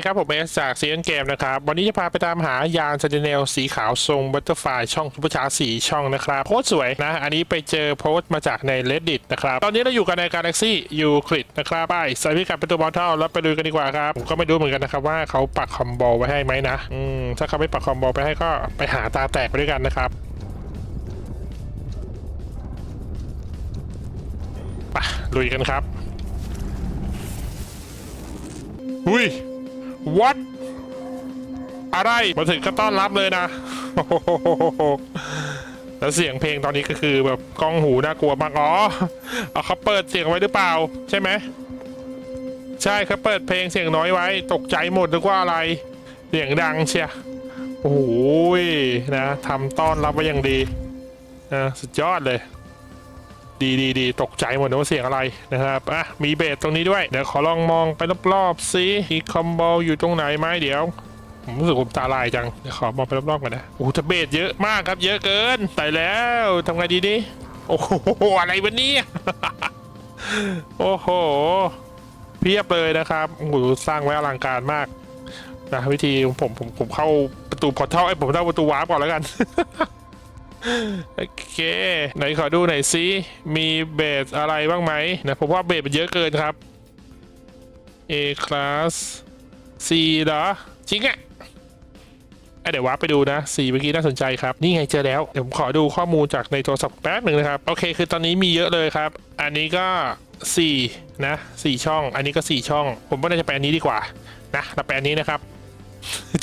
ดีครับ ผมเอสจากซีเอ็นเกมนะครับ วันนี้จะพาไปตามหายานเซนติเนลสีขาวทรงบัตเตอร์ฟลายช่องซุปเปอร์ชาสีช่องนะครับ โพสสวยนะ อันนี้ไปเจอโพสต์มาจากใน reddit นะครับ ตอนนี้เราอยู่กันใน Galaxy u c l i d นะครับ ไปใส่พิกัดเป็นตัวบอลเท่าแล้วไปดูกันดีกว่าครับ ผมก็ไม่รู้เหมือนกันนะครับว่าเขาปักคอมโบไว้ให้ไหมนะ อืม ถ้าเขาไม่ปักคอมโบไปให้ก็ไปหาตาแตกไปด้วยกันนะครับไปลุยกันครับอุ้ย what อะไรมาถึงก็ต้อนรับเลยนะแล้วเสียงเพลงตอนนี้ก็คือแบบกล้องหูน่ากลัวมากอ๋อเอาเขาเปิดเสียงไว้หรือเปล่า ใช่ไหมใช่เขาเปิดเพลงเสียงน้อยไว้ ตกใจหมดนึกว่าอะไร เสียงดังเชียโอ้โหยนะทำต้อนรับไว้อย่างดีนะสุดยอดเลย ดีดีดีตกใจหมดนะว่าเสียงอะไรนะครับอะมีเบสตรงนี้ด้วย เดี๋ยวขอลองมองไปรอบๆซิมีคอมโบอยู่ตรงไหนไหมเดี๋ยวผมรู้สึกผมตาลายจัง เดี๋ยวขอมองไปรอบๆกันนะโอ้โหแต่เบสเยอะมากครับ เยอะเกินตายแล้วทำไงดีดิโอ้โหอะไรวะเนี่ยโอ้โห เพียบเลยนะครับโอ้โหสร้างไว้อลังการมากนะวิธีของผมผมผมเข้าประตูพอร์ทัลไอ้ผมเข้าประตูวาร์ปก่อนแล้วกัน โอเค ไหนขอดูหน่อยซิ มีเบสอะไรบ้างไหมนะผมว่าเบสมันเยอะเกินครับ A class C เหรอ จริงอะอะเดี๋ยววาไปดูนะ C เมื่อกี้น่าสนใจครับ นี่ไงเจอแล้วเดี๋ยวผมขอดูข้อมูลจากในโทรศัพท์แป๊บหนึ่งนะครับ โอเค คือตอนนี้มีเยอะเลยครับ อันนี้ก็ 4 นะ 4 ช่อง อันนี้ก็ 4 ช่อง ผมว่าน่าจะไปอันนี้ดีกว่านะเราไปอันนี้นะครับ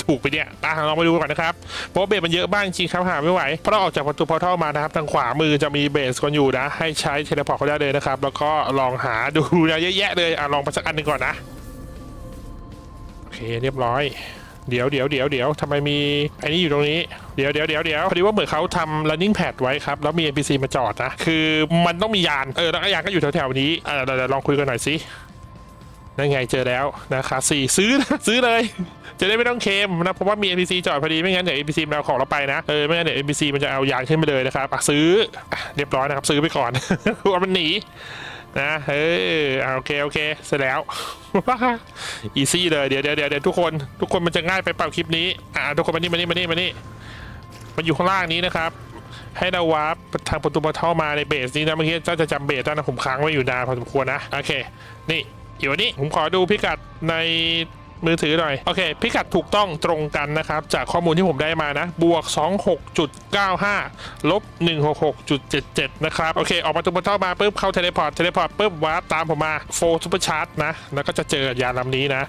ถูกไปเนี่ยตาลองไปดูก่อนนะครับ เพราะเบสมันเยอะบ้างจริงครับหาไม่ไหว เพราะเราออกจากประตูพอร์ทัลมานะครับ ทางขวามือจะมีเบสกันอยู่นะ ให้ใช้เทเลพอร์ตเขาได้เลยนะครับ แล้วก็ลองหาดูนะเยอะแยะเลยอะลองไปสักอันหนึ่งก่อนนะ โอเคเรียบร้อยเดี๋ยวเดี๋ยวเดี๋ยวเดี๋ยวทำไมมีไอ้นี่อยู่ตรงนี้ เดี๋ยวเดี๋ยวเดี๋ยวเดี๋ยวพอดีว่าเหมือนเขาทำ running pad ไว้ครับ แล้วมี NPC มาจอดนะ คือมันต้องมียาน เออ แล้วก็ยานก็อยู่แถวๆนี้เออเดี๋ยวลองคุยกันหน่อยสิ นั่นไงเจอแล้วนะคะสี่ซื้อนะซื้อเลย จะได้ไม่ต้องเคมนะเพราะว่ามี NPC จอดพอดีไม่งั้นเดี๋ยว NPC มันเอาของเราไปนะเออไม่งั้นเดี๋ยว NPC มันจะเอายานขึ้นไปเลยนะครับอะซื้ออะเรียบร้อยนะครับซื้อไปก่อนกลัวมันหนีนะเออโอเค โอเค เสร็จแล้ว อีซี่เลยเดี๋ยวเดี๋ยวเดี๋ยวเดี๋ยวทุกคน ทุกคนมันจะง่ายไปเปล่าคลิปนี้ อ่า ทุกคนมานี่มานี่มานี่มานี่ มันอยู่ข้างล่างนี้นะครับ ให้เราวาร์ปทางประตูมาเท่ามาในเบสนี้นะ เมื่อกี้เจ้าจะจำเบสได้นะผมค้างไว้อยู่นานพอสมควรนะ โอเค นี่ อยู่อันนี้ผมขอดูพิกัดในมือถือหน่อย โอเค พิกัดถูกต้องตรงกันนะครับ จากข้อมูลที่ผมได้มานะ บวก 26.95 ลบ 166.77 นะครับ โอเค ออกมาตรงบนเท่ามาปุ๊บ เข้าเทเลพอร์ต เทเลพอร์ตปุ๊บวาร์ปตามผมมาโฟร์ซูเปอร์ชาร์จนะ แล้วก็จะเจอยานลำนี้นะ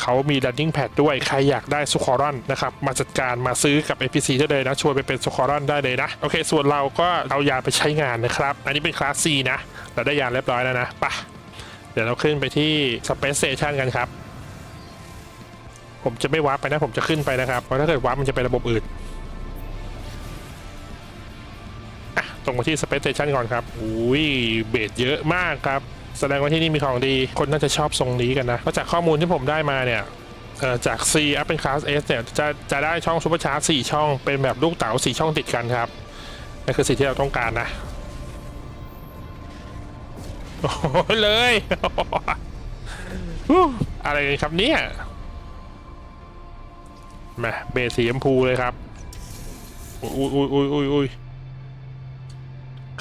เขามี running pad ด้วย ใครอยากได้สุคอรอนนะครับ มาจัดการมาซื้อกับ APC ได้เลยนะ ชวนไปเป็นสุคอรอนได้เลยนะ โอเค ส่วนเราก็เอายาไปใช้งานนะครับ อันนี้เป็นคลาส C นะ เราได้ยาเรียบร้อยแล้วนะไปะ ดี๋ยวเราขึ้นไปที่ Space Station กันครับ ผมจะไม่วาร์ปไปนะ ผมจะขึ้นไปนะครับ เพราะถ้าเกิดวาร์ปมันจะเป็นระบบอื่นตรงมาที่ Space Station ก่อนครับ อุ้ย เบสเยอะมากครับ แสดงว่าที่นี่มีของดี คนน่าจะชอบทรงนี้กันนะเพราะจากข้อมูลที่ผมได้มาเนี่ยจาก C อัพเป็นคลาส S เนี่ยจะจะได้ช่องซูเปอร์ชาร์จ4ช่องเป็นแบบลูกเต๋า4ช่องติดกันครับนั่นคือสิ่งที่เราต้องการนะ โอ้โหเลยอะไรกันครับเนี่ยมาเบสสีชมพูเลยครับ อุ้ยอุ้ยอุ้ยอุ้ยอุ้ย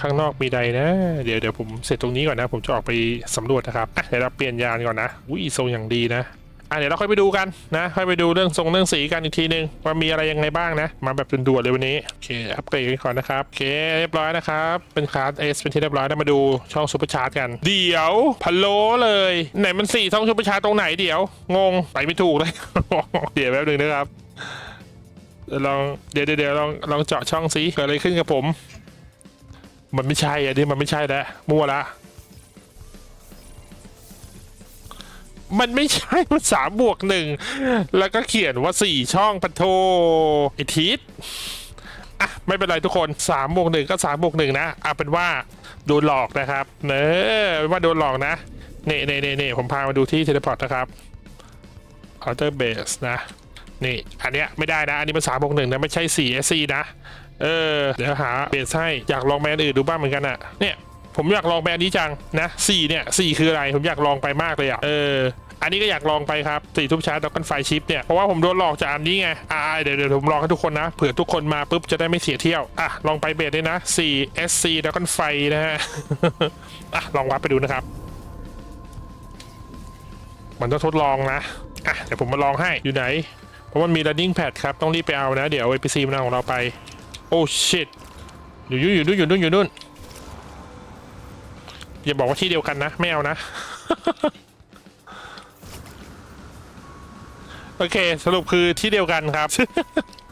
ข้างนอกมีใดนะ เดี๋ยวเดี๋ยวผมเสร็จตรงนี้ก่อนนะ ผมจะออกไปสำรวจนะครับอะเดี๋ยวเราเปลี่ยนยานก่อนนะ อุ้ยทรงอย่างดีนะ อะเดี๋ยวเราค่อยไปดูกันนะค่อยไปดูเรื่องทรงเรื่องสีกันอีกทีนึงว่ามีอะไรยังไงบ้างนะ มาแบบด่วนๆเลยวันนี้โอเคอัปเกรดกันก่อนนะครับโอเคเรียบร้อยนะครับเป็นคลาส S เป็นที่เรียบร้อยนะมาดูช่องซูเปอร์ชาร์จกันเดี๋ยวพะโล้เลย ไหนมันสี่ช่องซูเปอร์ชาร์จตรงไหนเดี๋ยว งงไปไม่ถูกเลย เดี๋ยวแป๊บนึงนะครับลองเดี๋ยวเดี๋ยวลองลองเจาะช่องสิเกิดอะไรขึ้นกับผม มันไม่ใช่อันนี้มันไม่ใช่แล้วมั่วละ มันไม่ใช่มันสามบวกหนึ่งแล้วก็เขียนว่าสี่ช่องปะโทไอทิศอะไม่เป็นไรทุกคนสามบวกหนึ่งก็สามบวกหนึ่งนะเอาเป็นว่าโดนหลอกนะครับ เนอเป็นว่าโดนหลอกนะเน่เน่เน่เน่ผมพามาดูที่เทเลพอร์ตนะครับ Outer Base นะนี่อันเนี้ยไม่ได้นะ อันนี้มันสามบวกหนึ่งนะไม่ใช่สี่ SC นะ เออ เดี๋ยวหาเบสให้ อยากลองแบรนด์อื่นดูบ้างเหมือนกันอะเนี่ย ผมอยากลองแบรนด์นี้จังนะสี่เนี่ยสี่คืออะไรผมอยากลองไปมากเลยอะเอออันนี้ก็อยากลองไปครับสี่ทุบชาร์จดับกันไฟชิปเนี่ย เพราะว่าผมโดนหลอกจากอันนี้ไง อ่าเดี๋ยวเดี๋ยวผมลองให้ทุกคนนะ เผื่อทุกคนมาปุ๊บจะได้ไม่เสียเที่ยว อะ ลองไปเบสด้วยนะ 4 SC ดับกันไฟนะฮะ อะ ลองวัดไปดูนะครับ มันต้องทดลองนะ อะ เดี๋ยวผมมาลองให้อยู่ไหน เพราะมันมี running pad ครับ ต้องรีบไปเอานะ เดี๋ยว APC มันเอาของเราไป โอ้ shit อยู่อยู่อยู่นู่นอยู่นู่นอยู่นู่น อย่าบอกว่าที่เดียวกันนะ ไม่เอานะ โอเค สรุปคือที่เดียวกันครับ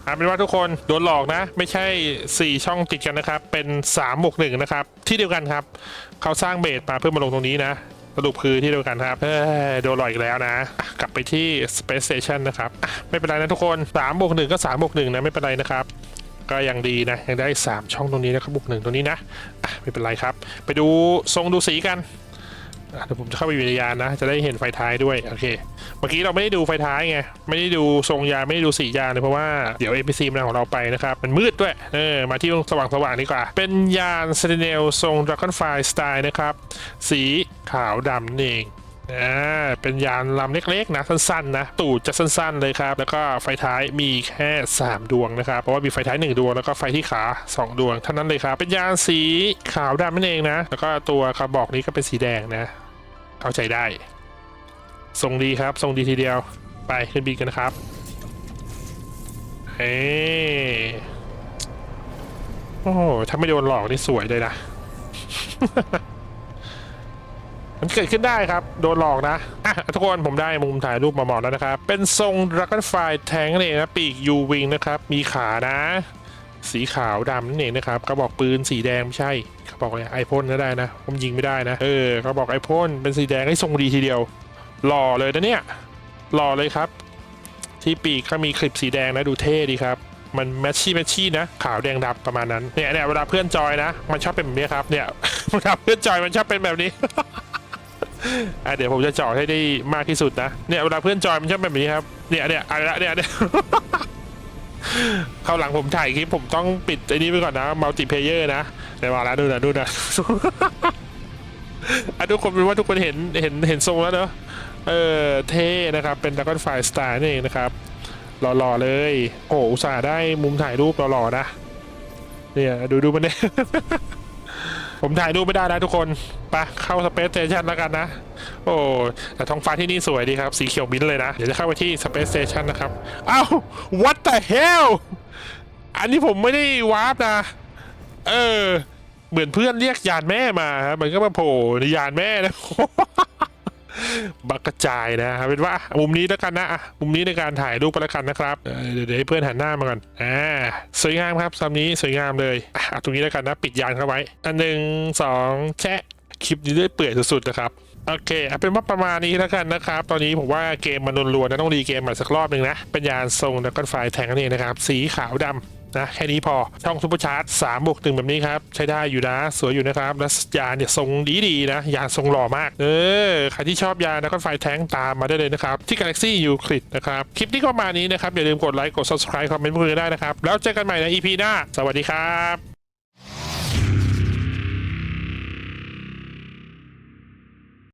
อาเป็นว่าทุกคนโดนหลอกนะ ไม่ใช่ 4 ช่องติดกันนะครับ เป็น3บวก1นะครับ ที่เดียวกันครับ เขาสร้างเบสมาเพื่อมาลงตรงนี้นะ สรุปคือที่เดียวกันครับเอ้ยโดนหลอกอีกแล้วนะ กลับไปที่ Space Station นะครับ ไม่เป็นไรนะทุกคน3บวก1ก็3บวก1นะ ไม่เป็นไรนะครับ ก็ยังดีนะ ยังได้ 3 ช่องตรงนี้นะครับบวกหนึ่งตรงนี้นะ ไม่เป็นไรครับ ไปดูทรงดูสีกันอะเดี๋ยวผมจะเข้าไปอยู่ในยานนะ จะได้เห็นไฟท้ายด้วยโอเค เมื่อกี้เราไม่ได้ดูไฟท้ายไง ไม่ได้ดูทรงยานไม่ได้ดูสียานเลยเพราะว่าเดี๋ยว APC มันเอาของเราไปนะครับ มันมืดด้วย เออ มาที่สว่างสว่างๆดีกว่า เป็นยานเซเนลทรงดราก้อนไฟสไตล์นะครับ สีขาวดำนั่นเอง อ่าเป็นยานลำเล็กๆนะสั้นๆนะตูดจะสั้นๆเลยครับ แล้วก็ไฟท้ายมีแค่ 3 ดวงนะครับ เพราะว่ามีไฟท้าย 1 ดวงแล้วก็ไฟที่ขา 2 ดวงเท่านั้นเลยครับ เป็นยานสีขาวดำนั่นเองนะ แล้วก็ตัวกระบอกนี้ก็เป็นสีแดงนะ เข้าใจได้ทรงดีครับทรงดีทีเดียวไปขึ้นบินกันนะครับเฮ้โอ้โหถ้าไม่โดนหลอกนี่สวยเลยนะ มันเกิดขึ้นได้ครับ โดนหลอกนะอะทุกคนผมได้มุมถ่ายรูปมาหมดแล้วนะครับ เป็นทรง Dragonfly Tank นั่นเองนะ ปีก U Wing นะครับ มีขานะ สีขาวดำนั่นเองนะครับกระบอกปืนสีแดงไม่ใช่กระบอกอะไรไอพ่นก็ได้นะ ผมยิงไม่ได้นะ เออกระบอกไอพ่นเป็นสีแดงให้ทรงดีทีเดียว หล่อเลยนะเนี่ย หล่อเลยครับ ที่ปีกเขามีคลิปสีแดงนะดูเท่ดีครับมันแมชชี่แมชชี่นะขาวแดงดำประมาณนั้นเนี่ยเนี่ยเวลาเพื่อนจอยนะ มันชอบเป็นแบบนี้ครับเนี่ยเวลาเพื่อนจอยมันชอบเป็นแบบนี้ อะเดี๋ยวผมจะเจาะให้ได้มากที่สุดนะเนี่ยเวลาเพื่อนจอยมันชอบแบบนี้ครับเนี่ยเนี่ยอะไรละเนี่ยเนี่ยคราหลังผมถ่ายคลิปผมต้องปิดไอ้นี้ไปก่อนนะมัลติเพเยอร์นะเดี๋ยวมาแล้วดูนะดูนะอะทุกคนเป็นว่าทุกคนเห็นเห็นเห็นทรงแล้วเนอะเออเท่นะครับเป็นดักอนไฟสไตล์นี่เองนะครับหล่อๆเลย โอ้อุตส่าห์ได้มุมถ่ายรูปหล่อๆนะเนี่ยดูดูมันเนี่ย ผมถ่ายรูปไม่ได้นะทุกคนไปเข้าสเปซสเตชันแล้วกันนะ โอ้แต่ท้องฟ้าที่นี่สวยดีครับ สีเขียวมิ้นเลยนะ เดี๋ยวจะเข้าไปที่สเปซสเตชันนะครับอ้าว what the hell อันนี้ผมไม่ได้วาร์ปนะ เออ เหมือนเพื่อนเรียกยานแม่มาครับมันก็มาโผล่ในยานแม่นะ บักกระจายนะครับเป็นว่ามุมนี้แล้วกันนะอะมุมนี้ในการถ่ายรูปไปแล้วกันนะครับเดี๋ยวให้เพื่อนหันหน้ามาก่อนอ่าสวยงามครับซัมนี้สวยงามเลยอะเอาตรงนี้แล้วกันนะ ปิดยานเข้าไว้ อันหนึ่งสองแชะคลิปนี้ได้เปื่อยสุดๆนะครับโอเคเอาเป็นว่าประมาณนี้แล้วกันนะครับ ตอนนี้ผมว่าเกมมันลวนๆนะต้องรีเกมใหม่สักรอบหนึ่งนะ เป็นยานทรงแล้วก็ไฟแทงนั่นเองนะครับ สีขาวดำ นะแค่นี้พอช่องซุปเปอร์ชาร์จ3บวกหนึ่งแบบนี้ครับ ใช้ได้อยู่นะ สวยอยู่นะครับ และยานเนี่ยทรงดีๆนะ ยานทรงหล่อมาก เออ ใครที่ชอบยานแล้วก็ไฟแท้งตามมาได้เลยนะครับ ที่ Galaxy Euclid นะครับ คลิปนี้ก็มานี้นะครับ อย่าลืมกดไลค์กด subscribe คอมเมนต์พูดกันได้นะครับ แล้วเจอกันใหม่ใน EP หน้า สวัสดีครับ